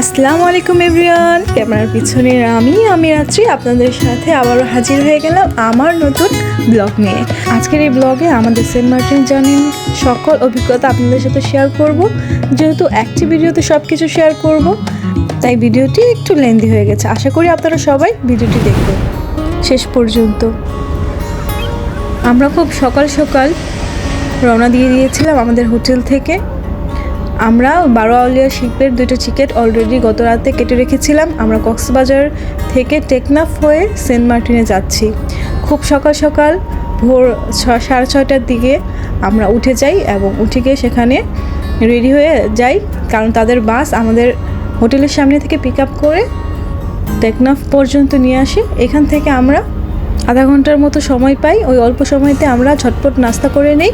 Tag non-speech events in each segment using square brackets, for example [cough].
আসসালামু আলাইকুম এভরিওয়ান। ক্যামেরার পিছনে আমি আমি রাত্রি। আপনাদের সাথে আবারও হাজির হয়ে গেলাম আমার নতুন ব্লগ নিয়ে। আজকের এই ব্লগে আমাদের সেন্ট মার্টিন জার্নির সকল অভিজ্ঞতা আপনাদের সাথে শেয়ার করব। যেহেতু একটি ভিডিওতে সব কিছু শেয়ার করব, তাই ভিডিওটি একটু লেন্দি হয়ে গেছে। আশা করি আপনারা সবাই ভিডিওটি দেখবেন। শেষ পর্যন্ত। আমরা খুব সকাল সকাল রওনা দিয়ে দিয়েছিলাম আমাদের হোটেল থেকে। আমরা বারো আউলিয়া শিল্পের দুটো টিকিট অলরেডি গত রাতে কেটে রেখেছিলাম। আমরা কক্সবাজার থেকে টেকনাফ হয়ে সেন্ট মার্টিনে যাচ্ছি। খুব সকাল সকাল ভোর ছ, সাড়ে ছয়টার দিকে আমরা উঠে যাই এবং উঠে গিয়ে সেখানে রেডি হয়ে যাই। কারণ তাদের বাস আমাদের হোটেলের সামনে থেকে পিক আপ করে টেকনাফ পর্যন্ত নিয়ে আসি। এখান থেকে আমরা আধা ঘণ্টার মতো সময় পাই। ওই অল্প সময়তে আমরা ঝটপট নাস্তা করে নিই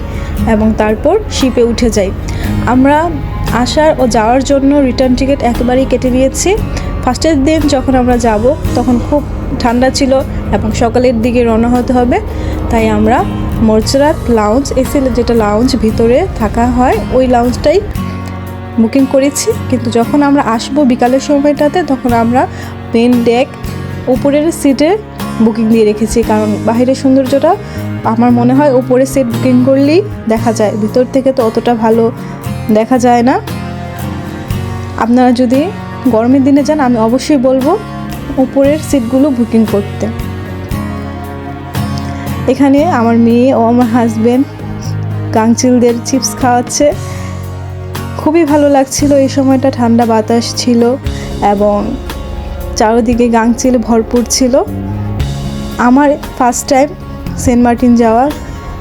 এবং তারপর শিপে উঠে যাই। আমরা আসার ও যাওয়ার জন্য রিটার্ন টিকিট একেবারেই কেটে নিয়েছি। ফার্স্টের দিন যখন আমরা যাব, তখন খুব ঠান্ডা ছিল এবং সকালের দিকে রওনা হতে হবে। তাই আমরা মরচরাত লাউঞ্জ এসি যেটা লাউঞ্জ ভিতরে থাকা হয়, ওই লাউঞ্জটাই বুকিং করেছি। কিন্তু যখন আমরা আসব বিকালের সময়টাতে, তখন আমরা মেন ডেক উপরের সিটে বুকিং দিয়ে রেখেছি। কারণ বাহিরের সৌন্দর্যটা, আমার মনে হয় উপরে সিট বুকিং করলেই দেখা যায়। ভিতর থেকে তো অতটা ভালো দেখা যায় না। আপনারা যদি গরমের দিনে যান, আমি অবশ্যই বলব উপরের সিটগুলো বুকিং করতে। এখানে আমার মেয়ে ও আমার হাজবেন্ড গাংচিলদের চিপস খাওয়াচ্ছে। খুবই ভালো লাগছিল, এই সময়টা ঠান্ডা বাতাস ছিল এবং চারদিকে গাংচিল ভরপুর ছিল। আমার ফার্স্ট টাইম সেন্ট মার্টিন যাওয়ার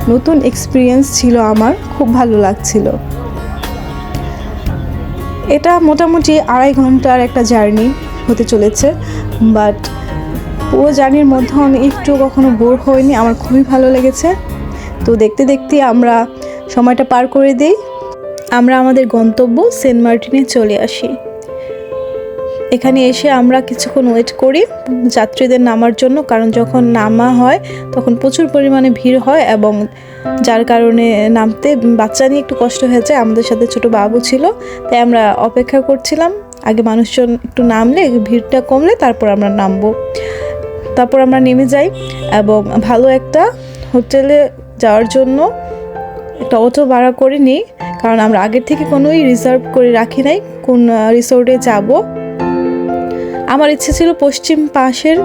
নতুন এক্সপিরিয়েন্স ছিল আমার, খুব ভালো লাগছিল। এটা মোটামুটি আড়াই ঘণ্টার একটা জার্নি হতে চলেছে, বাট পুরো জার্নির মধ্যে আমি একটু কখনো বোর হইনি, আমার খুবই ভালো লেগেছে। তো দেখতে দেখতে আমরা সময়টা পার করে দিই। আমরা আমাদের গন্তব্য সেন্ট মার্টিনে চলে আসি। এখানে এসে আমরা কিছুক্ষণ ওয়েট করি, যাত্রীদের নামার জন্য, কারণ যখন নামা হয়, তখন প্রচুর পরিমাণে ভিড় হয় এবং যার কারণে নামতে বাচ্চা নিয়ে একটু কষ্ট হয়ে যায়। আমাদের সাথে ছোট বাবু ছিল, তাই আমরা অপেক্ষা করছিলাম। আগে মানুষজন একটু নামলে, ভিড়টা কমলে, তারপর আমরা নামবো। তারপর আমরা নেমে যাই এবং ভালো একটা হোটেলে যাওয়ার জন্য একটা অটো ভাড়া করে নিই, কারণ আমরা আগের থেকে কোনোই রিজার্ভ করে রাখি নাই। কোন রিসোর্টে যাব। আমার ইচ্ছে ছিল পশ্চিম পাশের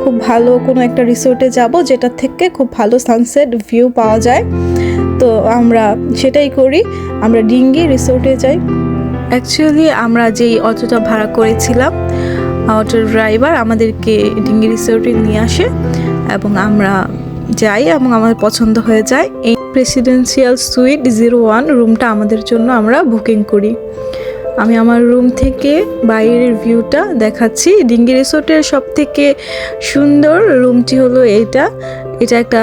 খুব ভালো কোনো একটা রিসোর্টে যাব, যেটা থেকে খুব ভালো সানসেট ভিউ পাওয়া যায়। তো আমরা সেটাই করি। আমরা ডিঙ্গি রিসোর্টে যাই। অ্যাকচুয়ালি আমরা যেই অটোটা ভাড়া করেছিলাম অটোর ড্রাইভার আমাদেরকে ডিঙ্গি রিসোর্টে নিয়ে আসে এবং আমরা যাই এবং আমাদের পছন্দ হয়ে যায়। এই প্রেসিডেন্সিয়াল সুইট জিরো ওয়ান রুমটা আমাদের জন্য আমরা বুকিং করি। আমি আমার রুম থেকে বাইরের ভিউটা দেখাচ্ছি। ডিঙ্গি রিসোর্টের সব থেকে সুন্দর রুমটি হলো এইটা এটা একটা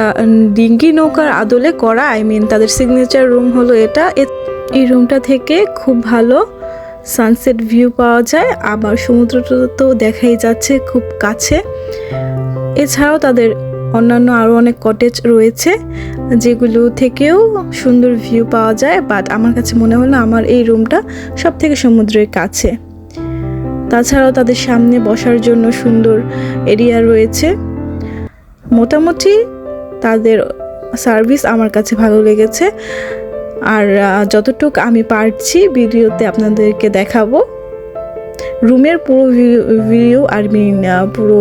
ডিঙ্গি নৌকার আদলে করা আই মিন তাদের সিগনেচার রুম হলো এটা। এই রুমটা থেকে খুব ভালো সানসেট ভিউ পাওয়া যায়। আবার সমুদ্রটা তো দেখাই যাচ্ছে খুব কাছে। এছাড়াও তাদের অন্যান্য আরও অনেক কটেজ রয়েছে, যেগুলো থেকেও সুন্দর ভিউ পাওয়া যায় বাট আমার কাছে মনে হলো আমার এই রুমটা সব থেকে সমুদ্রের কাছে। তাছাড়াও তাদের সামনে বসার জন্য সুন্দর এরিয়া রয়েছে। মোটামুটি তাদের সার্ভিস আমার কাছে ভালো লেগেছে। আর যতটুকু আমি পারছি ভিডিওতে আপনাদেরকে দেখাবো। রুমের পুরো ভিডিও আর মিন পুরো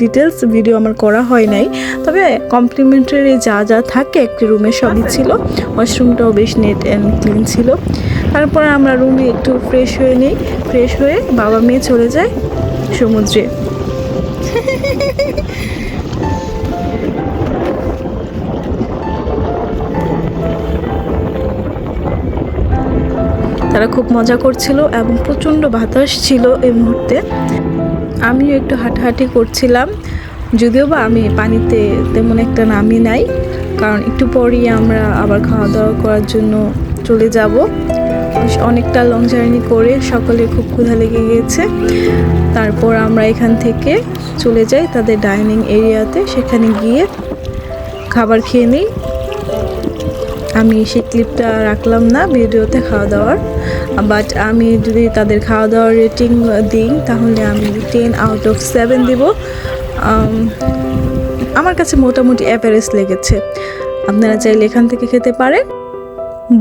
ডিটেলস ভিডিও আমার করা হয় নাই। তবে কমপ্লিমেন্টারি যা যা থাকে একটি রুমে সবই ছিল। ওয়াশরুমটাও বেশ নেট অ্যান্ড ক্লিন ছিল। তারপরে আমরা রুমে একটু ফ্রেশ হয়ে নিই। ফ্রেশ হয়ে বাবা মেয়ে চলে যায় সমুদ্রে। তারা খুব মজা করছিল এবং প্রচণ্ড বাতাস ছিল এই মুহূর্তে। আমিও একটু হাঁটাহাঁটি করছিলাম। যদিও বা আমি পানিতে তেমন একটা নামি নাই, কারণ একটু পরই আমরা আবার খাওয়া দাওয়া করার জন্য চলে যাব। অনেকটা লং জার্নি করে সকলে খুব ক্ষুধা লেগে গিয়েছে তারপর আমরা এখান থেকে চলে যাই তাদের ডাইনিং এরিয়াতে সেখানে গিয়ে খাবার খেয়ে নিই। আমি সেই ক্লিপটা রাখলাম না, ভিডিওতে খাওয়া দাওয়ার। বাট আমি যদি তাদের খাওয়া দাওয়ার রেটিং দিই, তাহলে আমি টেন আউট অফ সেভেন দিব। আমার কাছে মোটামুটি অ্যাভারেজ লেগেছে। আপনারা চাইলে এখান থেকে খেতে পারেন,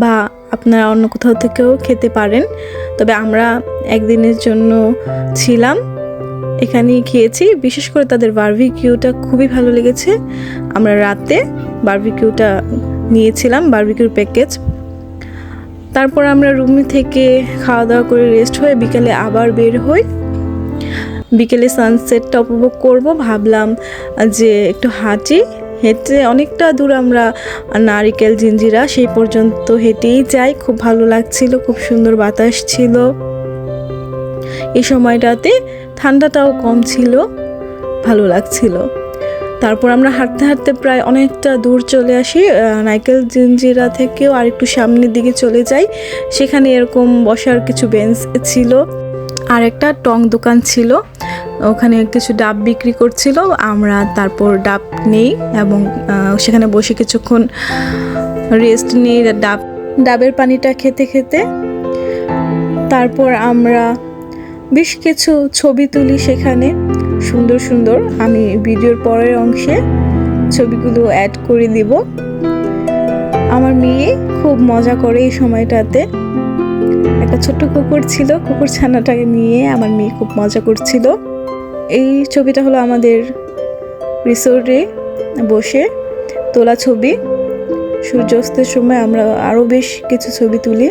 বা আপনারা অন্য কোথাও থেকেও খেতে পারেন। তবে আমরা একদিনের জন্য ছিলাম, এখানেই খেয়েছি। বিশেষ করে তাদের বারবিকিউটা খুবই ভালো লেগেছে। আমরা রাতে বারবিকিউটা নিয়েছিলাম বারবিকিউর প্যাকেজ। তারপর আমরা রুম থেকে খাওয়া দাওয়া করে রেস্ট হয়ে বিকেলে আবার বের হই। বিকেলে সানসেটটা উপভোগ করব। ভাবলাম যে একটু হাঁটি। হেঁটে অনেকটা দূর আমরা নারিকেল, জিঞ্জিরা সেই পর্যন্ত হেঁটেই যাই। খুব ভালো লাগছিল, খুব সুন্দর বাতাস ছিল। এই সময়টাতে ঠান্ডাটাও কম ছিল, ভালো লাগছিল। তারপর আমরা হাঁটতে হাঁটতে প্রায় অনেকটা দূর চলে আসি নাইকেল জিঞ্জিরা থেকেও আর একটু সামনের দিকে চলে যাই। সেখানে এরকম বসার কিছু বেঞ্চ ছিল, আর একটা টং দোকান ছিল। ওখানে কিছু ডাব বিক্রি করছিল, আমরা তারপর ডাব নেই এবং সেখানে বসে কিছুক্ষণ রেস্ট নিই ডাব, ডাবের পানিটা খেতে খেতে। তারপর আমরা বেশ কিছু ছবি তুলি সেখানে। সুন্দর সুন্দর। আমি ভিডিওর পরের অংশে ছবিগুলো অ্যাড করে দিব। আমার মেয়ে খুব মজা করে এই সময়টাতে। একটা ছোট্ট কুকুর ছিল, কুকুর ছানাটাকে নিয়ে আমার মেয়ে খুব মজা করছিল। এই ছবিটা হলো আমাদের রিসোর্টে বসে তোলা ছবি। সূর্যাস্তের সময় আমরা আরও বেশ কিছু ছবি তুলি।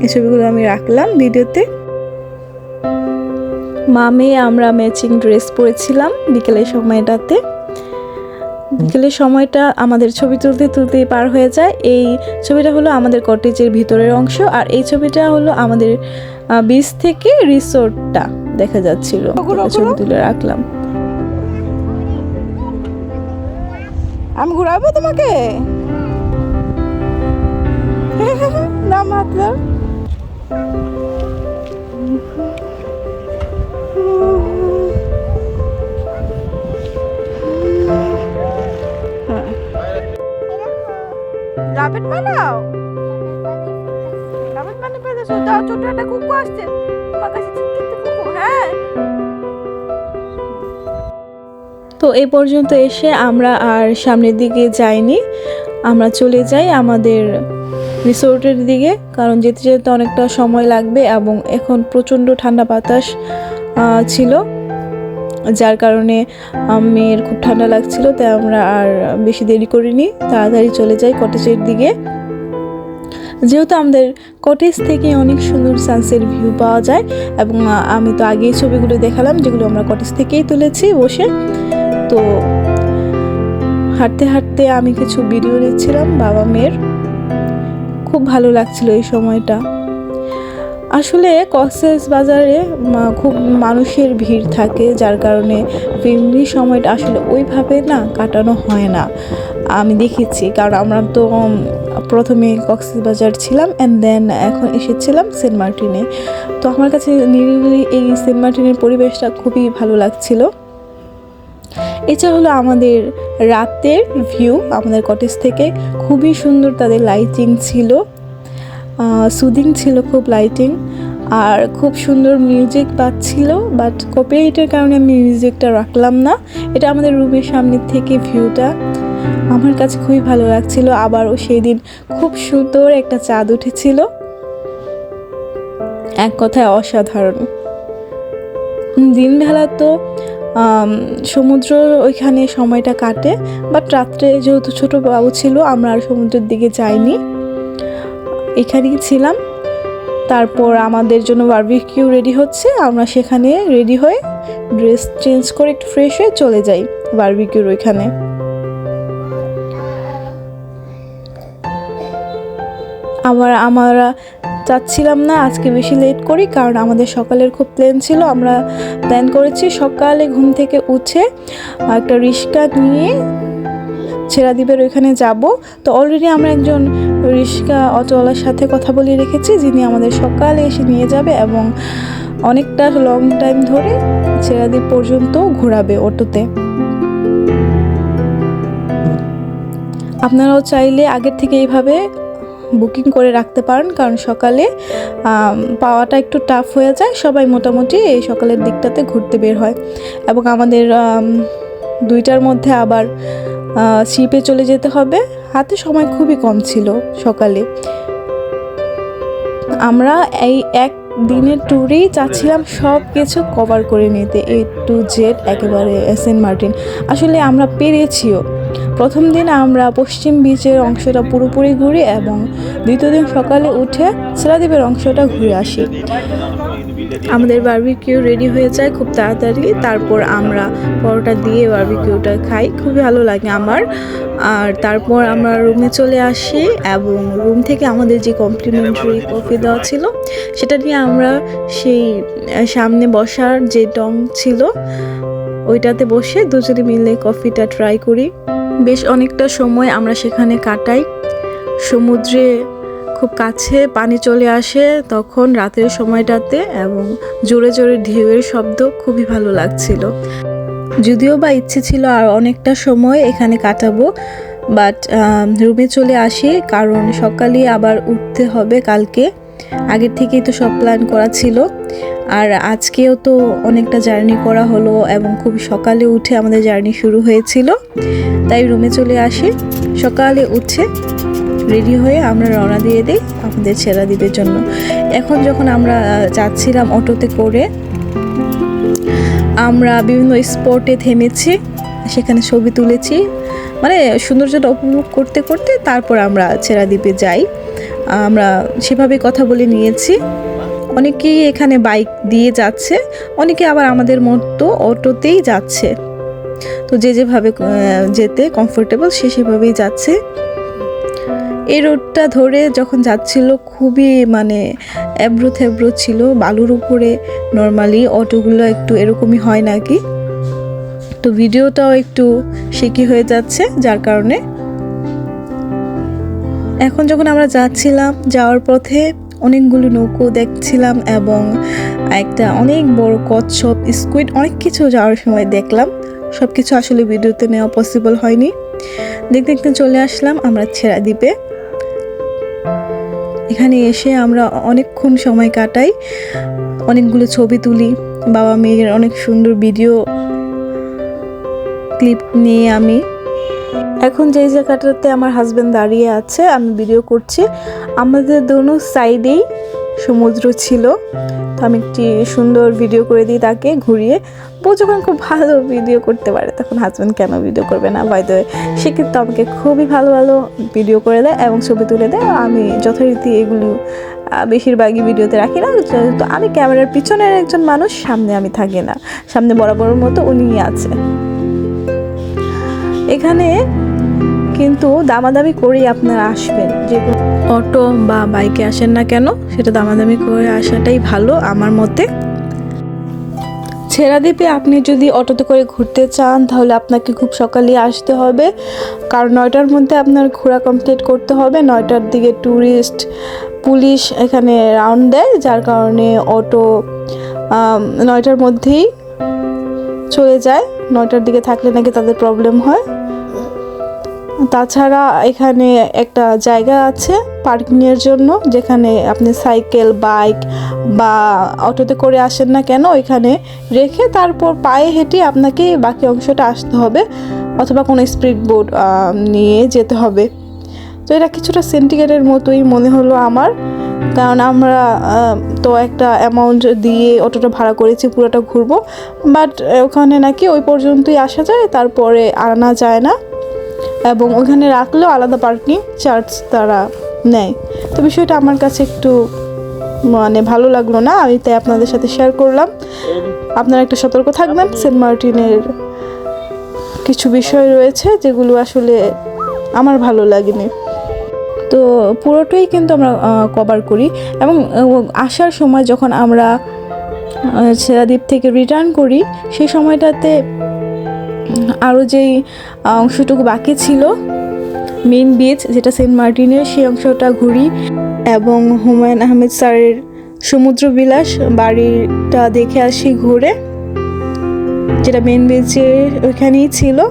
এই ছবিগুলো আমি রাখলাম ভিডিওতে। মা মেয়ে আমরা ম্যাচিং ড্রেস পরেছিলাম বিকেলের সময়টাতে। বিকেলের সময়টা আমাদের ছবি তুলতে তুলতেই পার হয়ে যায়। এই ছবিটা হলো আমাদের কটেজের ভিতরের অংশ আর এই ছবিটা হলো আমাদের বিচ থেকে রিসোর্টটা দেখা যাচ্ছিল। ছবি তুলে রাখলাম। আমি ঘুরাবো তোমাকে? [laughs] বানাও? যাও ছোট একটা আসছে। তোমার কাছে হ্যাঁ। তো এই পর্যন্ত এসে আমরা আর সামনের দিকে যাইনি। আমরা চলে যাই আমাদের রিসোর্টের দিকে, কারণ যেতে যেতে অনেকটা সময় লাগবে এবং এখন প্রচণ্ড ঠান্ডা বাতাস। ছিল। যার কারণে মেয়ের খুব ঠান্ডা লাগছিল, তাই আমরা আর বেশি দেরি করিনি। তাড়াতাড়ি চলে যাই কটেজের দিকে। যেহেতু আমাদের কটেজ থেকে অনেক সুন্দর সানসেট ভিউ পাওয়া যায়, এবং আমি তো আগেই ছবিগুলো দেখালাম, যেগুলো আমরা কটেজ থেকেই তুলেছি বসে। তো, হাঁটতে হাঁটতে আমি কিছু ভিডিও নিচ্ছিলাম বাবা মেয়ের খুব ভালো লাগছিল এই সময়টা। আসলে কক্সেস বাজারে খুব মানুষের ভিড় থাকে, যার কারণে ফ্যামিলি সময়টা আসলে ওইভাবে না কাটানো হয় না। আমি দেখেছি, কারণ আমরা তো প্রথমে কক্সেস বাজার ছিলাম অ্যান্ড দেন এখন এসেছিলাম সেন্ট মার্টিনে। তো আমার কাছে নিরিবিলি এই সেন্ট মার্টিনের পরিবেশটা খুবই ভালো লাগছিল। এটা হলো আমাদের রাতের ভিউ, আমাদের কটেজ থেকে। খুবই সুন্দর তাদের লাইটিং ছিল। সুদিং ছিল খুব লাইটিং আর খুব সুন্দর মিউজিক পাচ্ছিল বাট কপিরাইটের কারণে আমি মিউজিকটা রাখলাম না। এটা আমাদের রুমের সামনের থেকে ভিউটা আমার কাছে খুবই ভালো লাগছিল, আবারও সেই দিন খুব সুন্দর একটা চাঁদ উঠেছিল। এক কথায় অসাধারণ। দিনবেলা তো সমুদ্র ওইখানে সময়টা কাটে বাট রাত্রে যেহেতু ছোট বাবু ছিল, আমরা আর সমুদ্রের দিকে যাইনি। এখানেই ছিলাম। তারপর আমাদের জন্য বারবিকিউ রেডি হচ্ছে। আমরা সেখানে রেডি হয়ে ড্রেস চেঞ্জ করে একটু ফ্রেশ হয়ে চলে যাই বারবিকিউর ওইখানে। আবার আমরা চাচ্ছিলাম না আজকে বেশি লেট করি, কারণ আমাদের সকালের খুব প্ল্যান ছিল। আমরা প্ল্যান করেছি সকালে ঘুম থেকে উঠে একটা রিক্সা নিয়ে ছেড়াদ্বীপের ওইখানে যাব। তো অলরেডি আমরা একজন রিক্সা অটোওয়ালার সাথে কথা বলে রেখেছি, যিনি আমাদের সকালে এসে নিয়ে যাবে এবং অনেকটা লং টাইম ধরে ছেড়াদ্বীপ পর্যন্ত ঘোরাবে অটোতে। আপনারাও চাইলে আগের থেকে এইভাবে বুকিং করে রাখতে পারেন, কারণ সকালে পাওয়াটা একটু টাফ হয়ে যায়। সবাই মোটামুটি এই সকালের দিকটাতে ঘুরতে বের হয়। এবং আমাদের দুইটার মধ্যে আবার শিপে চলে যেতে হবে। হাতে সময় খুবই কম ছিল সকালে। আমরা এই এক দিনের ট্যুরেই চাচ্ছিলাম সব কিছু কভার করে নিতে এ টু জেড একেবারে সেন্ট মার্টিন আসলে আমরা পেরেছিও। প্রথম দিন আমরা পশ্চিম বিচের অংশটা পুরোপুরি ঘুরি এবং দ্বিতীয় দিন সকালে উঠে সেরাদ্বীপের অংশটা ঘুরে আসি। আমাদের বারবিকিউ রেডি হয়ে যায় খুব তাড়াতাড়ি। তারপর আমরা পরোটা দিয়ে বারবিকিউটা খাই, খুবই ভালো লাগে আমার। আর তারপর আমরা রুমে চলে আসি এবং রুম থেকে আমাদের যে কমপ্লিমেন্টারি কফি দেওয়া ছিল, সেটা নিয়ে আমরা সেই সামনে বসার যে ডং ছিল, ওইটাতে বসে দুজনে মিলে কফিটা ট্রাই করি। বেশ অনেকটা সময় আমরা সেখানে কাটাই। সমুদ্রে খুব কাছে পানি চলে আসে তখন রাতের সময়টাতে এবং জোরে জোরে ঢেউয়ের শব্দ খুবই ভালো লাগছিল। যদিও বা ইচ্ছে ছিল আর অনেকটা সময় এখানে কাটাবো বাট রুমে চলে আসি কারণ সকালে আবার উঠতে হবে কালকে। আগের থেকেই তো সব প্ল্যান করা ছিল। আর আজকেও তো অনেকটা জার্নি করা হলো এবং খুব সকালে উঠে আমাদের জার্নি শুরু হয়েছিল। তাই রুমে চলে আসি। সকালে উঠে রেডি হয়ে আমরা রওনা দিয়ে দিই আমাদের ছেড়া দ্বীপের জন্য। এখন যখন আমরা যাচ্ছিলাম অটোতে করে, আমরা বিভিন্ন স্পটে থেমেছি, সেখানে ছবি তুলেছি। মানে সৌন্দর্যটা উপভোগ করতে করতে তারপর আমরা ছেড়া দ্বীপে যাই। আমরা সেভাবে কথা বলে নিয়েছি। অনেকেই এখানে বাইক দিয়ে যাচ্ছে, অনেকে আবার আমাদের মতো অটোতেই যাচ্ছে। তো যে যেভাবে যেতে কমফোর্টেবল সে সেভাবেই যাচ্ছে। এই রোডটা ধরে যখন যাচ্ছিল খুবই মানে এবড়ো থেবড়ো ছিল, বালুর উপরে নর্মালি অটোগুলো একটু এরকমই হয় নাকি। তো ভিডিওটাও একটু শেকি হয়ে যাচ্ছে, যার কারণে এখন যখন আমরা যাচ্ছিলাম, যাওয়ার পথে অনেকগুলো নৌকো দেখছিলাম এবং একটা অনেক বড় কচ্ছপ, স্কুইড, অনেক কিছু যাওয়ার সময় দেখলাম। সব কিছু আসলে ভিডিওতে নেওয়া পসিবল হয়নি। দেখতে দেখতে চলে আসলাম আমরা ছেড়া দ্বীপে এখানে এসে আমরা অনেকক্ষণ সময় কাটাই, অনেকগুলো ছবি তুলি, বাবা মেয়ের অনেক সুন্দর ভিডিও ক্লিপ নিয়ে আমি এখন যেই জায়গাটাতে আমার হাজব্যান্ড দাঁড়িয়ে আছে, আমি ভিডিও করছি। আমাদের দোনো সাইডেই সমুদ্র ছিল। তো আমি একটি সুন্দর ভিডিও করে দিই তাকে ঘুরিয়ে। বউ যখন খুব ভালো ভিডিও করতে পারে, তখন হাজব্যান্ড কেন ভিডিও করবে না? বাই দ্য সে কিন্তু আমাকে খুবই ভালো ভালো ভিডিও করে দেয় এবং ছবি তুলে দেয়। আমি যথারীতি এগুলো বেশিরভাগই ভিডিওতে রাখি না। তো আমি ক্যামেরার পিছনের একজন মানুষ, সামনে আমি থাকি না। সামনে বরাবরের মতো উনিই আছে। এখানে কিন্তু দামাদামি করেই আপনারা আসবেন। যে অটো বা বাইকে আসেন না কেন, সেটা দামাদামি করে আসাটাই ভালো আমার মতে। ছেড়াদ্বীপে আপনি যদি অটোতে করে ঘুরতে চান, তাহলে আপনাকে খুব সকালে আসতে হবে। কারণ নয়টার মধ্যে আপনার ঘোরা কমপ্লিট করতে হবে। নয়টার দিকে ট্যুরিস্ট পুলিশ এখানে রাউন্ড দেয়, যার কারণে অটো নয়টার মধ্যেই চলে যায়। নয়টার দিকে থাকলে নাকি তাদের প্রবলেম হয়। তাছাড়া এখানে একটা জায়গা আছে পার্কিংয়ের জন্য, যেখানে আপনি সাইকেল, বাইক বা অটোতে করে আসেন না কেন, ওইখানে রেখে তারপর পায়ে হেঁটে আপনাকে বাকি অংশটা আসতে হবে, অথবা কোনো স্পিড বোর্ড নিয়ে যেতে হবে। তো এটা কিছুটা সেন্টিগ্রেডের মতোই মনে হলো আমার, কারণ আমরা তো একটা অ্যামাউন্ট দিয়ে অটোটা ভাড়া করেছি, পুরোটা ঘুরবো বাট ওখানে নাকি ওই পর্যন্তই আসা যায়, তারপরে আনা যায় না। এবং ওখানে রাখলেও আলাদা পার্কিং চার্জ তারা নেয়। তো বিষয়টা আমার কাছে একটু মানে ভালো লাগল না, আমি তাই আপনাদের সাথে শেয়ার করলাম। আপনারা একটু সতর্ক থাকবেন, সেন্ট মার্টিনের কিছু বিষয় রয়েছে যেগুলো আসলে আমার ভালো লাগেনি। তো পুরোটাই কিন্তু আমরা কভার করি এবং আসার সময় যখন আমরা সেরাদ্বীপ থেকে রিটার্ন করি, সেই সময়টাতে আরও যেই অংশটুকু বাকি ছিল মেন বিচ যেটা সেন্ট মার্টিনের সেই অংশটা ঘুরি। এবং হুমায়ুন আহমেদ স্যারের সমুদ্র বিলাস বাড়িটা দেখে আসি ঘুরে। যেটা মেন বিচে ওইখানেই ছিল।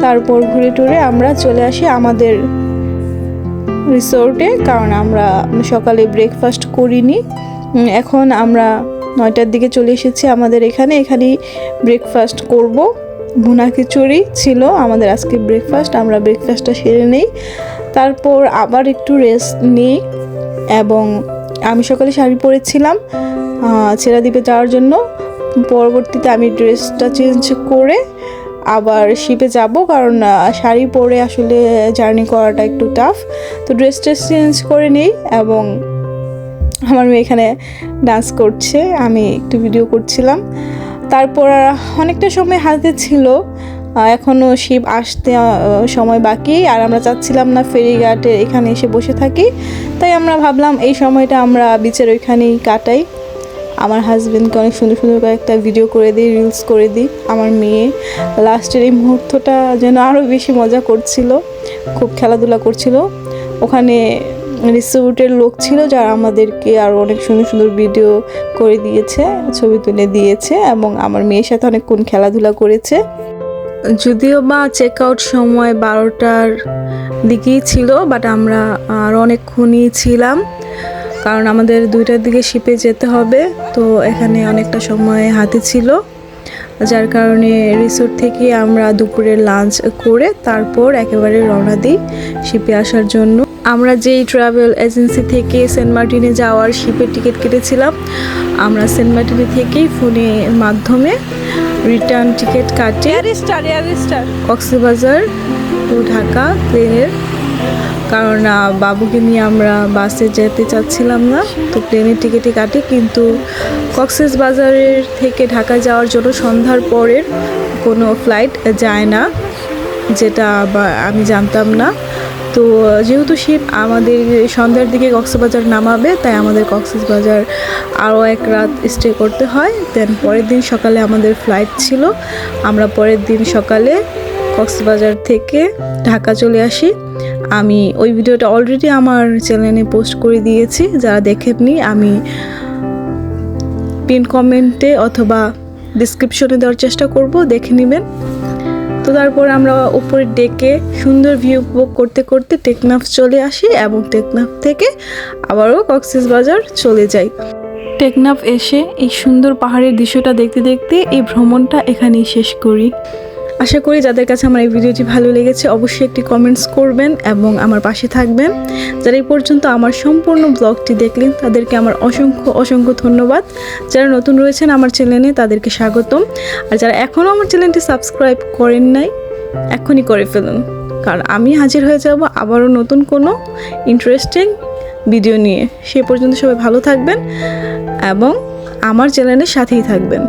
তারপর ঘুরে টুরে আমরা চলে আসি আমাদের রিসোর্টে কারণ আমরা সকালে ব্রেকফাস্ট করিনি। এখন আমরা নয়টার দিকে চলে এসেছি আমাদের এখানে। এখানেই ব্রেকফাস্ট করব। ভুনা খিচুড়ি ছিল আমাদের আজকে ব্রেকফাস্ট আমরা ব্রেকফাস্টটা সেরে নেই। তারপর আবার একটু রেস্ট নিই এবং আমি সকালে শাড়ি পরেছিলাম আহ, ছেঁড়া দ্বীপে যাওয়ার জন্য। পরবর্তীতে আমি ড্রেসটা চেঞ্জ করে আবার শিপে যাব কারণ শাড়ি পরে আসলে জার্নি করাটা একটু টাফ তো ড্রেস ট্রেস চেঞ্জ করে নিই এবং আমার মেয়ে এখানে ডান্স করছে আমি একটু ভিডিও করছিলাম। তারপর অনেকটা সময় হাতে ছিল। এখনও শিব আসতে সময় বাকি। আর আমরা চাচ্ছিলাম না ফেরিঘাটে এখানে এসে বসে থাকি। তাই আমরা ভাবলাম এই সময়টা আমরা বিচের ওইখানেই কাটাই। আমার হাজব্যান্ডকে অনেক সুন্দর সুন্দর কয়েকটা ভিডিও করে দিই রিলস করে দিই, আমার মেয়ে। লাস্টের এই মুহূর্তটা যেন আরও বেশি মজা করছিল, খুব খেলাধুলা করছিল। ওখানে রিসোর্টের লোক ছিল যারা আমাদেরকে আরও অনেক সুন্দর সুন্দর ভিডিও করে দিয়েছে, ছবি তুলে দিয়েছে এবং আমার মেয়ের সাথে অনেকক্ষণ খেলাধুলা করেছে। যদিও বা চেক আউট সময় বারোটার দিকেই ছিল বাট আমরা আরও অনেকক্ষণই ছিলাম। কারণ আমাদের দুইটার দিকে শিপে যেতে হবে, তো এখানে অনেকটা সময় হাতে ছিল। যার কারণে রিসোর্ট থেকে আমরা দুপুরে লাঞ্চ করে তারপর একেবারে রওনা দিই শিপে আসার জন্য। আমরা যেই ট্রাভেল এজেন্সি থেকে সেন্ট মার্টিনে যাওয়ার শিপের টিকিট কেটেছিলাম আমরা সেন্ট মার্টিনে থেকেই ফোনের মাধ্যমে রিটার্ন টিকিট কাটি। কক্সবাজার টু ঢাকা প্লেনের কারণ বাবুকে নিয়ে আমরা বাসে যেতে চাচ্ছিলাম না তো প্লেনের টিকিটই কাটি। কিন্তু কক্সেস বাজারের থেকে ঢাকা যাওয়ার জন্য সন্ধ্যার পরের কোনো ফ্লাইট যায় না যেটা বা আমি জানতাম না। তো, যেহেতু শিপ আমাদের সন্ধ্যার দিকে কক্সবাজার নামাবে, তাই আমাদের কক্সবাজার আরও এক রাত স্টে করতে হয়। দেন পরের দিন সকালে আমাদের ফ্লাইট ছিল। আমরা পরের দিন সকালে কক্সবাজার থেকে ঢাকা চলে আসি। আমি ওই ভিডিওটা অলরেডি আমার চ্যানেলে পোস্ট করে দিয়েছি। যারা দেখেননি, আমি পিন কমেন্টে অথবা ডিসক্রিপশনে দেওয়ার চেষ্টা করব, দেখে নেবেন। তো তারপর আমরা উপরে ডেকে সুন্দর ভিউ উপভোগ করতে করতে টেকনাফ চলে আসি এবং টেকনাফ থেকে আবারও কক্সিস বাজার চলে যাই। টেকনাফ এসে এই সুন্দর পাহাড়ের দৃশ্যটা দেখতে দেখতে এই ভ্রমণটা এখানেই শেষ করি। আশা করি যাদের কাছে আমার এই ভিডিওটি ভালো লেগেছে, অবশ্যই একটি কমেন্টস করবেন এবং আমার পাশে থাকবেন। যারা এই পর্যন্ত আমার সম্পূর্ণ ব্লগটি দেখলেন, তাদেরকে আমার অসংখ্য অসংখ্য ধন্যবাদ। যারা নতুন রয়েছেন আমার চ্যানেলে তাদেরকে স্বাগতম। আর যারা এখনও আমার চ্যানেলটি সাবস্ক্রাইব করেন নাই, এখনই করে ফেলুন। কারণ আমি হাজির হয়ে যাব আবারও নতুন কোনো ইন্টারেস্টিং ভিডিও নিয়ে। সে পর্যন্ত সবাই ভালো থাকবেন এবং আমার চ্যানেলের সাথেই থাকবেন।